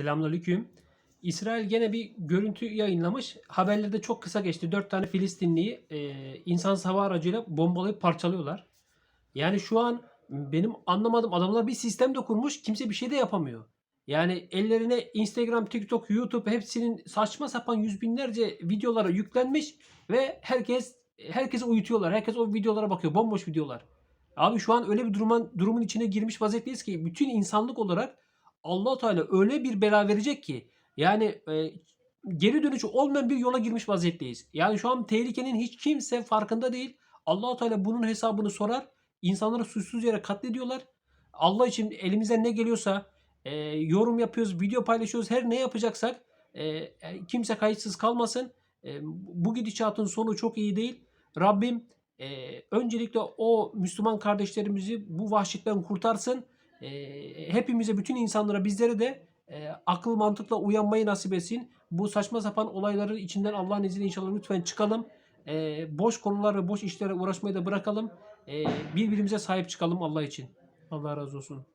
Selamünaleyküm. İsrail gene bir görüntü yayınlamış. Haberlerde çok kısa geçti. Dört tane Filistinliyi e, insan hava aracıyla bombalayıp parçalıyorlar. Yani şu an benim anlamadığım adamlar bir sistem de kurmuş. Kimse bir şey de yapamıyor. Yani ellerine Instagram, TikTok, YouTube hepsinin saçma sapan yüz binlerce videolara yüklenmiş ve herkes herkesi uyutuyorlar. Herkes o videolara bakıyor. Bomboş videolar. Abi şu an öyle bir durumun, durumun içine girmiş vaziyetteyiz ki bütün insanlık olarak allah Teala öyle bir bela verecek ki yani e, geri dönüşü olmayan bir yola girmiş vaziyetteyiz. Yani şu an tehlikenin hiç kimse farkında değil. allah Teala bunun hesabını sorar. İnsanları suçsuz yere katlediyorlar. Allah için elimizden ne geliyorsa e, yorum yapıyoruz, video paylaşıyoruz. Her ne yapacaksak e, e, kimse kayıtsız kalmasın. E, bu gidişatın sonu çok iyi değil. Rabbim e, öncelikle o Müslüman kardeşlerimizi bu vahşetten kurtarsın. E, hepimize, bütün insanlara, bizlere de e, akıl mantıkla uyanmayı nasip etsin. Bu saçma sapan olayların içinden Allah'ın izniyle inşallah lütfen çıkalım. E, boş konular ve boş işlere uğraşmayı da bırakalım. E, birbirimize sahip çıkalım Allah için. Allah razı olsun.